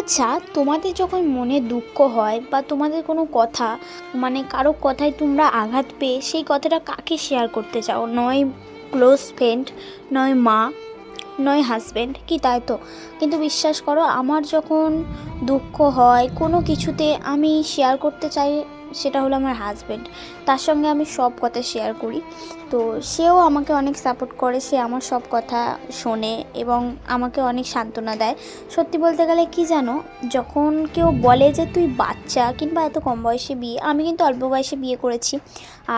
আচ্ছা তোমাদের যখন মনে দুঃখ হয় বা তোমাদের কোনো কথা মানে কারও কথায় তোমরা আঘাত পেয়ে সেই কথাটা কাকে শেয়ার করতে চাও? নয় ক্লোজ ফ্রেন্ড নয় মা, নয় হাজব্যান্ড কি তাই তো? কিন্তু বিশ্বাস করো, আমার যখন দুঃখ হয়, কোনো কিছুতে আমি শেয়ার করতে চাই সেটা হলো আমার হাজব্যান্ড তার সঙ্গে আমি সব কথা শেয়ার করি। তো সেও আমাকে অনেক সাপোর্ট করে, সে আমার সব কথা শোনে এবং আমাকে অনেক সান্ত্বনা দেয়। সত্যি বলতে গেলে কি জানো, যখন কেউ বলে যে তুই বাচ্চা কিংবা এত কম বয়সে বিয়ে, আমি কিন্তু অল্প বয়সে বিয়ে করেছি।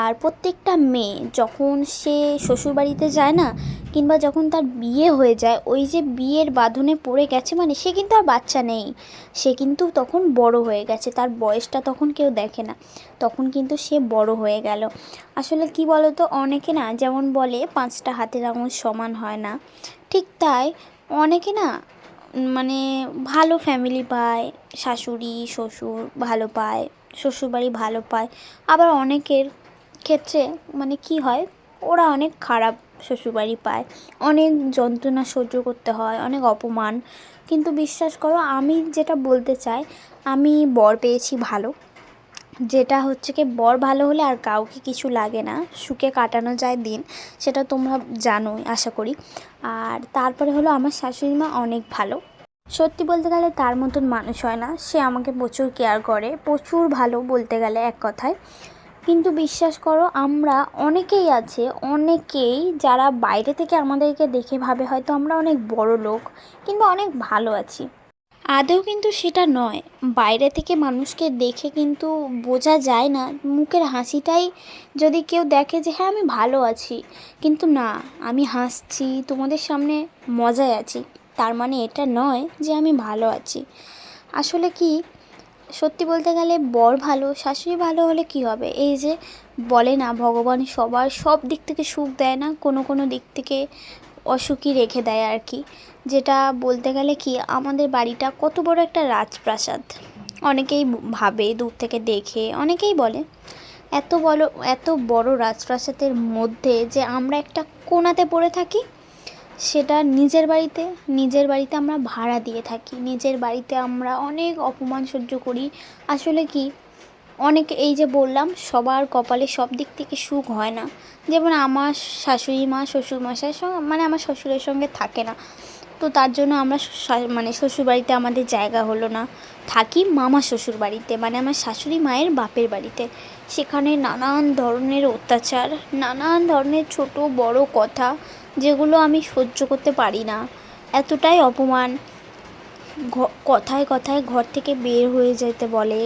আর প্রত্যেকটা মেয়ে যখন সে শ্বশুরবাড়িতে যায় না কিংবা যখন তার বিয়ে হয়ে যায়, ওই যে বিয়ের বাঁধনে পড়ে গেছে মানে সে কিন্তু আর বাচ্চা নেই। সে কিন্তু তখন বড় হয়ে গেছে, তার বয়সটা তখন কেউ দেখে না। তখন কিন্তু সে বড় হয়ে গেল। আসলে কি বলো তো অনেকে না যেমন বলে, পাঁচটা হাতের আঙুল সমান হয় না। ঠিক তাই, অনেকে না মানে ভালো ফ্যামিলি পায়, শাশুড়ি, শ্বশুর ভালো পায়, শ্বশুরবাড়ি ভালো পায়। আবার অনেকের ক্ষেত্রে মানে কি হয়, ওরা অনেক খারাপ শ্বশুরবাড়ি পায়। অনেক যন্ত্রণা সহ্য করতে হয়, অনেক অপমান। কিন্তু বিশ্বাস করো, আমি যেটা বলতে চাই, আমি বর পেয়েছি ভালো। যেটা হচ্ছে কি, বর ভালো হলে আর কাউকে কিছু লাগে না। সুখে কাটানো যায় দিন, সেটা তোমরা জানোই, আশা করি। আর তারপরে হলো, আমার শাশুড়ি মা অনেক ভালো। সত্যি বলতে গেলে তার মতন মানুষ হয় না। সে আমাকে প্রচুর কেয়ার করে। প্রচুর ভালো বলতে গেলে এক কথায়। কিন্তু বিশ্বাস করো, আমরা অনেকেই আছে, অনেকেই যারা বাইরে থেকে আমাদেরকে দেখে ভাবে হয়তো আমরা অনেক বড় লোক কিংবা অনেক ভালো আছি। আদৌ কিন্তু সেটা নয়, বাইরে থেকে মানুষকে দেখে কিন্তু বোঝা যায় না, মুখের হাসিটাই যদি কেউ দেখে যে হ্যাঁ আমি ভালো আছি, কিন্তু না, আমি হাসছি, তোমাদের সামনে মজায় আছি, তার মানে এটা নয় যে আমি ভালো আছি। আসলে কি সত্যি বলতে গেলে বর ভালো, শাশুড়ি ভালো হলে কি হবে? এই যে বলে না, ভগবান সবার সব দিক থেকে সুখ দেয় না, কোনো কোনো দিক থেকে অসুখই রেখে দেয় আর কি। যেটা বলতে গেলে কি, আমাদের বাড়িটা কত বড় একটা রাজপ্রাসাদ। অনেকেই ভাবে, দূর থেকে দেখে, অনেকেই বলে, এত বড় এত বড় রাজপ্রাসাদের মধ্যে যে আমরা একটা কোণাতে পড়ে থাকি সেটা নিজের বাড়িতে নিজের বাড়িতে আমরা ভাড়া দিয়ে থাকি। নিজের বাড়িতে আমরা অনেক অপমান সহ্য করি। আসলে কি, অনেক এই যে বললাম, সবার কপালে সব দিক থেকে সুখ হয় না। যেমন আমার শাশুড়ি মা, শ্বশুর মশাইয়ের সঙ্গে মানে আমার শ্বশুরের সঙ্গে থাকে না। তো তার জন্য আমরা মানে শ্বশুরবাড়িতে আমাদের জায়গা হলো না। থাকি মামা শ্বশুর বাড়িতে মানে আমার শাশুড়ি মায়ের বাপের বাড়িতে। সেখানে নানান ধরনের অত্যাচার, নানান ধরনের ছোট বড় কথা যেগুলো আমি সহ্য করতে পারি না। এতটাই অপমান। কথায় কথায় ঘর থেকে বের হয়ে যেতে বলে।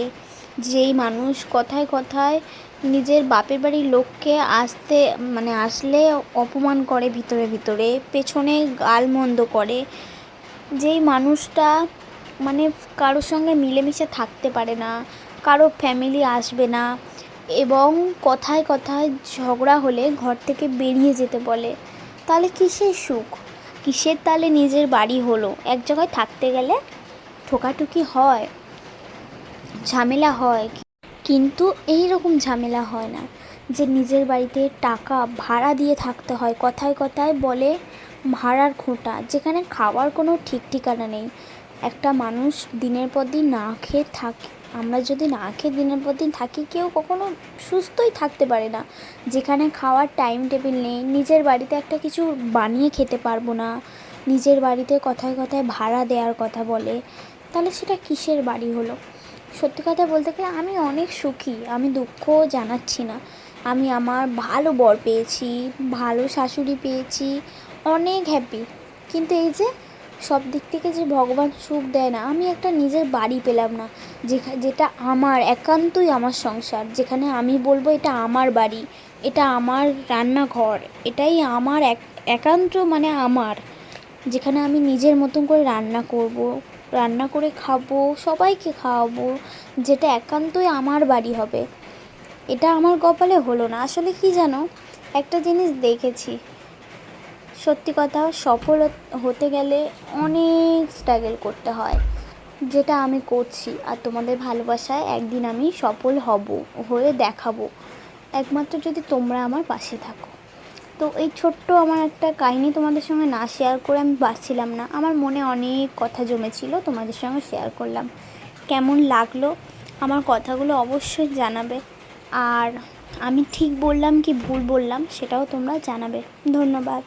যেই মানুষ কথায় কথায় নিজের বাপের বাড়ির লোককে আসতে মানে আসলে অপমান করে ভিতরে ভিতরে, পেছনে গালমন্দ করে। যেই মানুষটা মানে কারোর সঙ্গে মিলেমিশে থাকতে পারে না, কারও ফ্যামিলি আসবে না, এবং কথায় কথায় ঝগড়া হলে ঘর থেকে বেরিয়ে যেতে বলে। তাহলে কিসের সুখ? কিসের তালে নিজের বাড়ি হলো? এক জায়গায় থাকতে গেলে ঠোকাঠুকি হয়, ঝামেলা হয়। কিন্তু এই রকম ঝামেলা হয় না যে নিজের বাড়িতে টাকা ভাড়া দিয়ে থাকতে হয়। কথায় কথায় বলে ভাড়ার খোঁটা, যেখানে খাওয়ার কোনো ঠিক ঠিকানা নেই। একটা মানুষ দিনের পর দিন না খেয়ে থাকে আমরা যদি না খেয়ে দিনের পর দিন থাকি, কেউ কখনো সুস্থই থাকতে পারে না। যেখানে খাওয়ার টাইম টেবিল নেই, নিজের বাড়িতে একটা কিছু বানিয়ে খেতে পারব না। নিজের বাড়িতে কথায় কথায় ভাড়া দেওয়ার কথা বলে। তাহলে সেটা কিসের বাড়ি হলো? সত্যি কথা বলতে গেলে আমি অনেক সুখী, আমি দুঃখ জানাচ্ছি না। আমি আমার ভালো বর পেয়েছি, ভালো শাশুড়ি পেয়েছি, অনেক হ্যাপি কিন্তু এই যে সব দিক থেকে যে ভগবান সুখ দেয় না, আমি একটা নিজের বাড়ি পেলাম না। যেখা, যেটা আমার, একান্তই আমার সংসার। যেখানে আমি বলব এটা আমার বাড়ি, এটা আমার রান্নাঘর, এটাই আমার এক, একান্ত মানে আমার। যেখানে আমি নিজের মতন করে রান্না করব, রান্না করে খাব, সবাইকে খাওয়াবো, যেটা একান্তই আমার বাড়ি হবে। এটা আমার কপালে হলো না। আসলে কি জানো? একটা জিনিস দেখেছি। সত্যি কথা, সফল হতে গেলে অনেক স্ট্রাগল করতে হয়। যেটা আমি করছি আর তোমাদের ভালোবাসায় একদিন আমি সফল হব, হয়ে দেখাবো। একমাত্র যদি তোমরা আমার পাশে থাকো। তো এই ছোট্ট আমার একটা কাহিনী তোমাদের সঙ্গে না শেয়ার করে আমি পারছিলাম না। আমার মনে অনেক কথা জমেছিল, তোমাদের সঙ্গে শেয়ার করলাম। কেমন লাগল? আমার কথাগুলো অবশ্যই জানাবে। আর আমি ঠিক বললাম কি ভুল বললাম, সেটাও তোমরা জানাবে। ধন্যবাদ।